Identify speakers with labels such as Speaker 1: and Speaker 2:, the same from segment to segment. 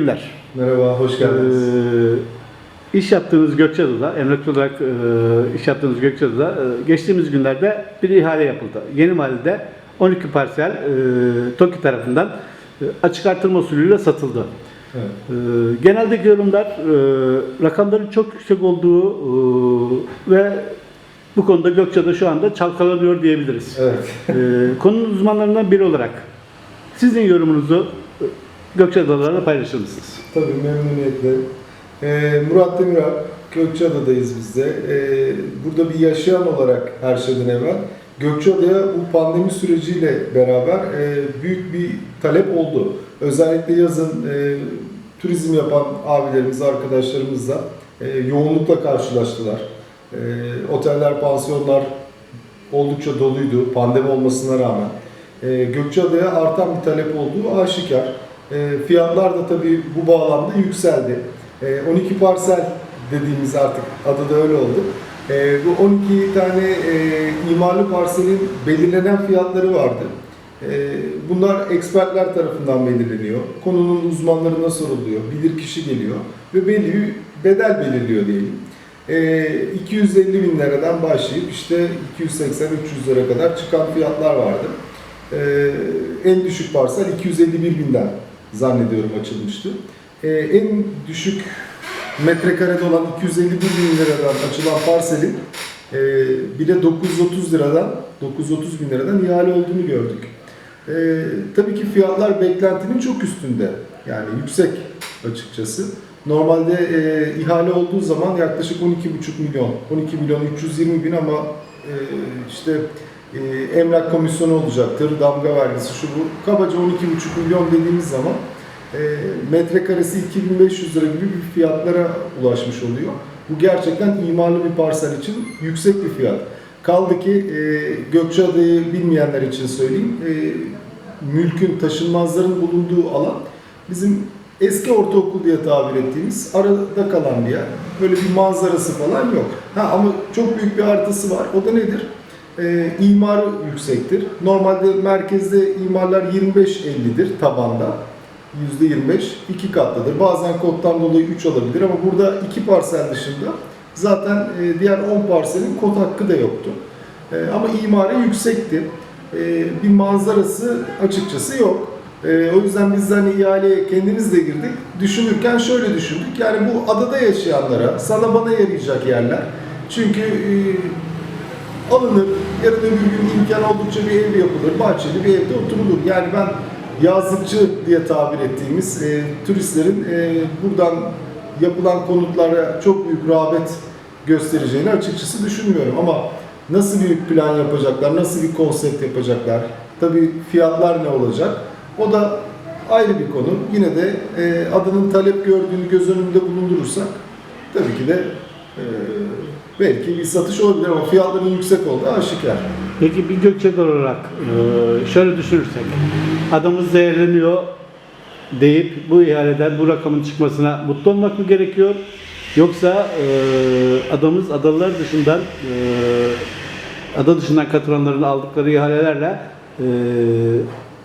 Speaker 1: günler.
Speaker 2: Merhaba, hoş geldiniz.
Speaker 1: Ee, iş yaptığınız Gökçeada'da, emlakçı olarak e, iş yaptığınız Gökçeada'da e, geçtiğimiz günlerde bir ihale yapıldı. Yeni mahallede 12 parsel e, TOKİ tarafından e, açık artırma usulüyle satıldı.
Speaker 2: Evet.
Speaker 1: E, geneldeki yorumlar e, rakamların çok yüksek olduğu e, ve bu konuda Gökçeada şu anda çalkalanıyor diyebiliriz.
Speaker 2: Evet.
Speaker 1: E, konunun uzmanlarından biri olarak sizin yorumunuzu Gökçeada'larla paylaşır mısınız?
Speaker 2: Tabii memnuniyetle. Ee, Murat Demirer, Gökçeada'dayız biz de. Ee, burada bir yaşayan olarak her şeyden evvel Gökçeada'ya bu pandemi süreciyle beraber e, büyük bir talep oldu. Özellikle yazın e, turizm yapan abilerimiz, arkadaşlarımızla e, yoğunlukla karşılaştılar. E, oteller, pansiyonlar oldukça doluydu pandemi olmasına rağmen. E, Gökçeada'ya artan bir talep olduğu aşikar. E, fiyatlar da tabii bu bağlamda yükseldi. E, 12 parsel dediğimiz artık adı da öyle oldu. E, bu 12 tane e, imarlı parselin belirlenen fiyatları vardı. E, bunlar ekspertler tarafından belirleniyor. Konunun uzmanlarına soruluyor. Bilir kişi geliyor ve belli bir bedel belirliyor diyelim. E, 250 bin liradan başlayıp işte 280-300 lira kadar çıkan fiyatlar vardı. E, en düşük parsel 251 binden zannediyorum açılmıştı. E, en düşük metrekarede olan 251 bin liradan açılan parselin e, bile 930 liradan 930 bin liradan ihale olduğunu gördük. E, tabii ki fiyatlar beklentinin çok üstünde. Yani yüksek açıkçası. Normalde e, ihale olduğu zaman yaklaşık 12,5 milyon, 12 milyon 320 bin ama e, işte e, emlak komisyonu olacaktır, damga vergisi şu bu. Kabaca 12,5 milyon dediğimiz zaman e, metrekaresi 2500 lira gibi bir fiyatlara ulaşmış oluyor. Bu gerçekten imarlı bir parsel için yüksek bir fiyat. Kaldı ki e, Gökçeada'yı bilmeyenler için söyleyeyim. E, mülkün, taşınmazların bulunduğu alan bizim eski ortaokul diye tabir ettiğimiz arada kalan bir yer. Böyle bir manzarası falan yok. Ha, ama çok büyük bir artısı var. O da nedir? E, imarı yüksektir. Normalde merkezde imarlar 25-50'dir tabanda. %25 iki katlıdır. Bazen koddan dolayı 3 alabilir ama burada iki parsel dışında zaten e, diğer 10 parselin kod hakkı da yoktu. E, Ama imarı yüksekti. E, Bir manzarası açıkçası yok. E, O yüzden biz hani ihaleye kendimiz de girdik. Düşünürken şöyle düşündük. Yani bu adada yaşayanlara, sana bana yarayacak yerler. Çünkü e, alınır, yarın öbür gün imkan oldukça bir ev yapılır, bahçeli bir evde oturulur. Yani ben yazlıkçı diye tabir ettiğimiz e, turistlerin e, buradan yapılan konutlara çok büyük rağbet göstereceğini açıkçası düşünmüyorum. Ama nasıl bir plan yapacaklar, nasıl bir konsept yapacaklar, tabii fiyatlar ne olacak, o da ayrı bir konu. Yine de e, adının talep gördüğünü göz önünde bulundurursak tabii ki de e, belki bir satış olabilir ama fiyatların yüksek olduğu aşikar.
Speaker 1: Peki bir Gökçeada olarak e, şöyle düşünürsek, adamız değerleniyor deyip bu ihaleden bu rakamın çıkmasına mutlu olmak mı gerekiyor? Yoksa e, adamız adalar dışından e, ada dışından katılanların aldıkları ihalelerle e,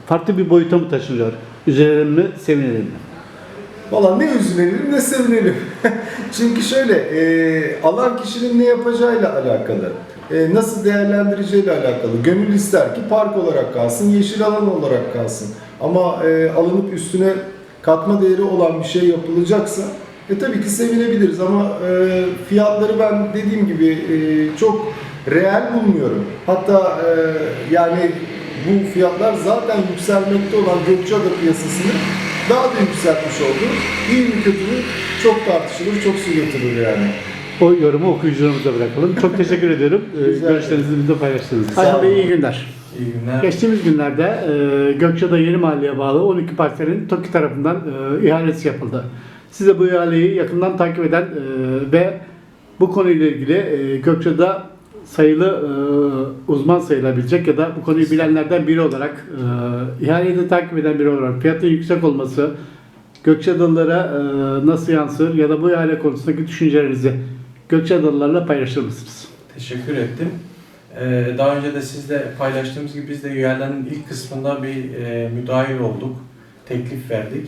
Speaker 1: farklı bir boyuta mı taşınıyor? Üzülelim mi, sevinelim mi?
Speaker 2: Valla ne üzülelim ne sevinelim. Çünkü şöyle, e, alan kişinin ne yapacağıyla alakalı, e, nasıl değerlendireceğiyle alakalı. Gönül ister ki park olarak kalsın, yeşil alan olarak kalsın. Ama e, alınıp üstüne katma değeri olan bir şey yapılacaksa, e, tabii ki sevinebiliriz ama e, fiyatları ben dediğim gibi e, çok reel bulmuyorum. Hatta e, yani bu fiyatlar zaten yükselmekte olan Gökçeada piyasasını daha da yükseltmiş oldu. İyi mi kötü mü çok tartışılır, çok su götürür yani.
Speaker 1: O yorumu okuyucularımıza bırakalım. Çok teşekkür ediyorum.
Speaker 2: Rica
Speaker 1: görüşlerinizi bizle paylaştığınız için.
Speaker 2: Sağ
Speaker 1: Ayhan Bey
Speaker 2: olun.
Speaker 1: iyi günler.
Speaker 3: İyi günler.
Speaker 1: Geçtiğimiz günlerde e, Gökçeada Yeni Mahalle'ye bağlı 12 parselin TOKİ tarafından e, ihalesi yapıldı. Size bu ihaleyi yakından takip eden e, ve bu konuyla ilgili e, Gökçeada sayılı e, uzman sayılabilecek ya da bu konuyu bilenlerden biri olarak e, ihaleyi de takip eden biri olarak fiyatın yüksek olması Gökçeadalılara e, nasıl yansır ya da bu ihale konusundaki düşüncelerinizi Gökçeadalılarla paylaşır mısınız?
Speaker 3: Teşekkür ettim. Ee, daha önce de sizle paylaştığımız gibi biz de üyelerin ilk kısmında bir e, müdahil olduk. Teklif verdik.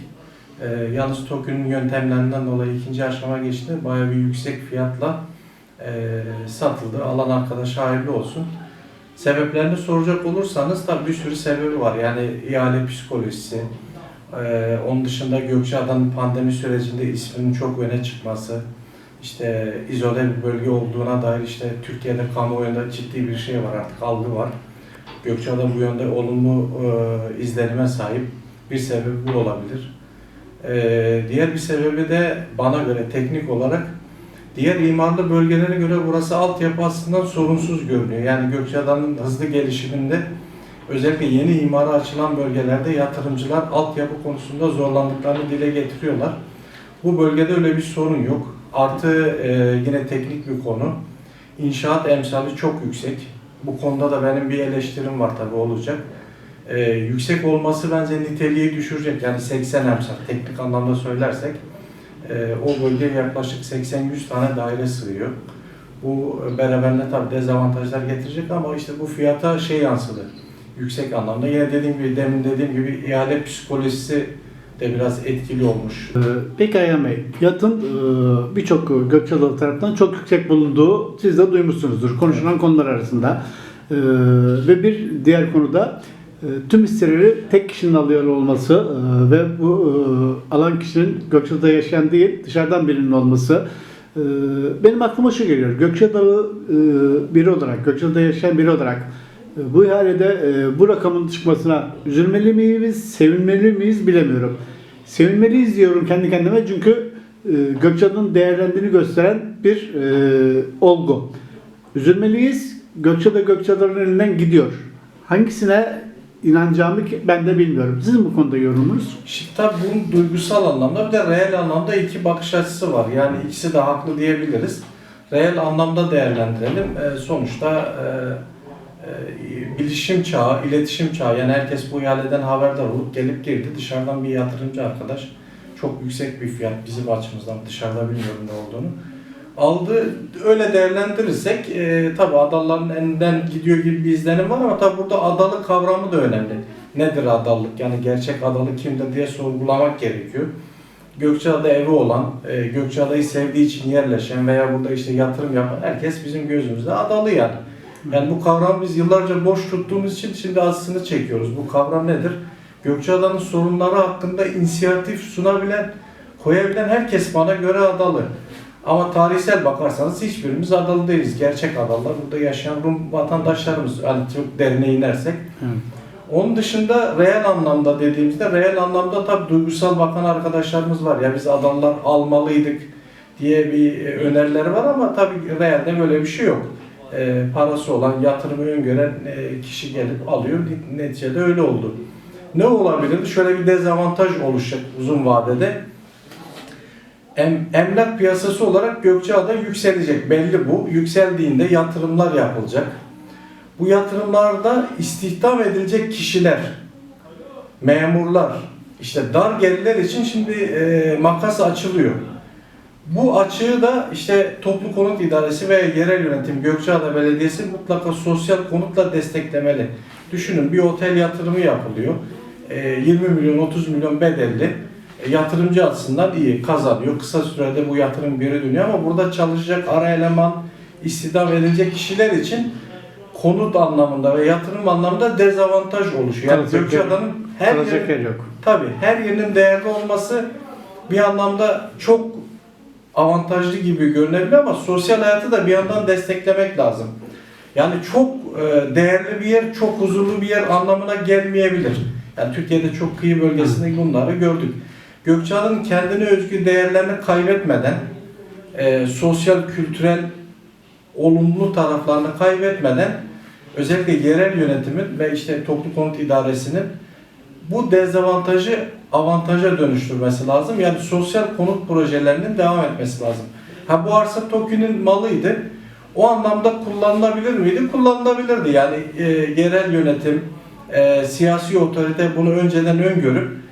Speaker 3: E, yalnız TOKİ'nin yöntemlerinden dolayı ikinci aşama geçti. Bayağı bir yüksek fiyatla satıldı. Alan arkadaş hayırlı olsun. Sebeplerini soracak olursanız tabii bir sürü sebebi var. Yani ihale psikolojisi, ee, onun dışında Gökçeada'nın pandemi sürecinde isminin çok öne çıkması, işte izole bir bölge olduğuna dair işte Türkiye'de kamuoyunda ciddi bir şey var artık algı var. Gökçeada bu yönde olumlu e, izlenime sahip bir sebebi bu olabilir. Diğer bir sebebi de bana göre teknik olarak diğer imarlı bölgelere göre burası altyapı aslında sorunsuz görünüyor. Yani Gökçeada'nın hızlı gelişiminde özellikle yeni imara açılan bölgelerde yatırımcılar altyapı konusunda zorlandıklarını dile getiriyorlar. Bu bölgede öyle bir sorun yok. Artı e, yine teknik bir konu. İnşaat emsali çok yüksek. Bu konuda da benim bir eleştirim var tabii olacak. E, yüksek olması bence niteliği düşürecek. Yani 80 emsal teknik anlamda söylersek e, o bölgeye yaklaşık 80-100 tane daire sığıyor. Bu beraberinde tabii dezavantajlar getirecek ama işte bu fiyata şey yansıdı yüksek anlamda. Yine dediğim gibi demin dediğim gibi ihale psikolojisi de biraz etkili olmuş.
Speaker 1: Ee, Peki Ayhan Bey, yatın e, birçok Gökçeadalı tarafından çok yüksek bulunduğu siz de duymuşsunuzdur konuşulan konular arasında. Ee, Ve bir diğer konuda e, tüm hisseleri tek kişinin alıyor olması e, ve bu e, alan kişinin Gökçeada'da yaşayan değil dışarıdan birinin olması e, benim aklıma şu geliyor. Gökçeadalı e, biri olarak, Gökçeada'da yaşayan biri olarak e, bu ihalede e, bu rakamın çıkmasına üzülmeli miyiz, sevinmeli miyiz bilemiyorum. Sevinmeliyiz diyorum kendi kendime çünkü e, Gökçeada'nın değerlendiğini gösteren bir e, olgu. Üzülmeliyiz. Gökçeada Gökçeada'nın elinden gidiyor. Hangisine inanacağımı ki- ben de bilmiyorum. Sizin bu konuda yorumunuz?
Speaker 3: Şimdi tabii bunun duygusal anlamda bir de reel anlamda iki bakış açısı var. Yani ikisi de haklı diyebiliriz. Reel anlamda değerlendirelim. E, sonuçta e, e, bilişim çağı, iletişim çağı yani herkes bu ihaleden haberdar olup gelip girdi. Dışarıdan bir yatırımcı arkadaş çok yüksek bir fiyat bizim açımızdan dışarıda bilmiyorum ne olduğunu. Aldı öyle değerlendirirsek e, tabi adaların elinden gidiyor gibi bir izlenim var ama tabi burada adalı kavramı da önemli. Nedir adallık? Yani gerçek adalı kimdir diye sorgulamak gerekiyor. Gökçeada evi olan, e, Gökçeada'yı sevdiği için yerleşen veya burada işte yatırım yapan herkes bizim gözümüzde adalı yani. Yani bu kavramı biz yıllarca boş tuttuğumuz için şimdi aslını çekiyoruz. Bu kavram nedir? Gökçeada'nın sorunları hakkında inisiyatif sunabilen, koyabilen herkes bana göre adalı. Ama tarihsel bakarsanız hiçbirimiz adalı değiliz. Gerçek adalılar burada yaşayan Rum vatandaşlarımız. Hani çok derine inersek. Onun dışında reel anlamda dediğimizde reel anlamda tabii duygusal bakan arkadaşlarımız var. Ya biz adalılar almalıydık diye bir e, önerileri var ama tabii realde böyle bir şey yok. E, parası olan, yatırımı öngören e, kişi gelip alıyor. Neticede öyle oldu. Ne olabilir? Şöyle bir dezavantaj oluşacak uzun vadede. Em, emlak piyasası olarak Gökçeada yükselecek. Belli bu. Yükseldiğinde yatırımlar yapılacak. Bu yatırımlarda istihdam edilecek kişiler, memurlar, işte dar gelirler için şimdi e, makas açılıyor. Bu açığı da işte Toplu Konut İdaresi ve Yerel Yönetim Gökçeada Belediyesi mutlaka sosyal konutla desteklemeli. Düşünün bir otel yatırımı yapılıyor. E, 20 milyon 30 milyon bedelli. E, yatırımcı açısından iyi kazanıyor. Kısa sürede bu yatırım geri dönüyor ama burada çalışacak ara eleman, istihdam edilecek kişiler için konut anlamında ve yatırım anlamında dezavantaj oluşuyor. Yani Gökçeada'nın her
Speaker 1: yer yok.
Speaker 3: tabii her yerinin değerli olması bir anlamda çok avantajlı gibi görünebilir ama sosyal hayatı da bir yandan desteklemek lazım. Yani çok e, değerli bir yer, çok huzurlu bir yer anlamına gelmeyebilir. Yani Türkiye'de çok kıyı bölgesinde bunları gördük. Gökçeada'nın kendine özgü değerlerini kaybetmeden, e, sosyal, kültürel olumlu taraflarını kaybetmeden özellikle yerel yönetimin ve işte toplu konut idaresinin bu dezavantajı avantaja dönüştürmesi lazım. Yani sosyal konut projelerinin devam etmesi lazım. Ha bu arsa TOKİ'nin malıydı. O anlamda kullanılabilir miydi? Kullanılabilirdi. Yani e, yerel yönetim, e, siyasi otorite bunu önceden öngörüp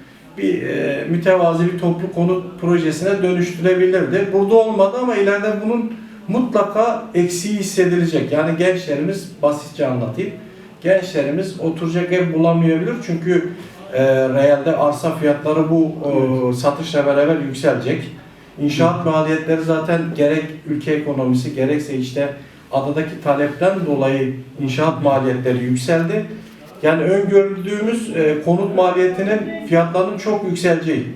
Speaker 3: bir e, mütevazi bir toplu konut projesine dönüştürebilirdi. Burada olmadı ama ileride bunun mutlaka eksiği hissedilecek. Yani gençlerimiz basitçe anlatayım. Gençlerimiz oturacak ev bulamayabilir çünkü e, realde arsa fiyatları bu e, satışla beraber yükselecek. İnşaat maliyetleri zaten gerek ülke ekonomisi gerekse işte adadaki talepten dolayı inşaat maliyetleri yükseldi. Yani öngördüğümüz e, konut maliyetinin fiyatlarının çok yükseleceği.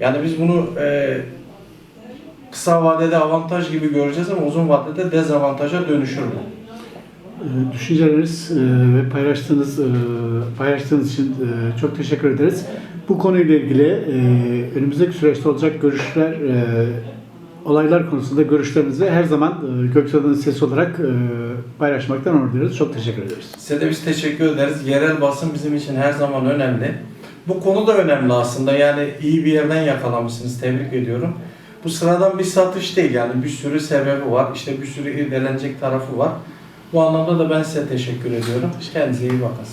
Speaker 3: Yani biz bunu e, kısa vadede avantaj gibi göreceğiz ama uzun vadede dezavantaja dönüşür bu.
Speaker 1: Ee, Düşünceleriniz e, ve paylaştığınız e, paylaştığınız için e, çok teşekkür ederiz. Bu konuyla ilgili e, önümüzdeki süreçte olacak görüşler, e, olaylar konusunda görüşlerinizi her zaman e, Gökçeada'nın sesi olarak e, paylaşmaktan onur duyuyoruz. Çok teşekkür ederiz.
Speaker 3: Size de biz teşekkür ederiz. Yerel basın bizim için her zaman önemli. Bu konu da önemli aslında. Yani iyi bir yerden yakalamışsınız. Tebrik ediyorum. Bu sıradan bir satış değil. Yani bir sürü sebebi var. İşte bir sürü irdelenecek tarafı var. Bu anlamda da ben size teşekkür ediyorum. Kendinize iyi bakın.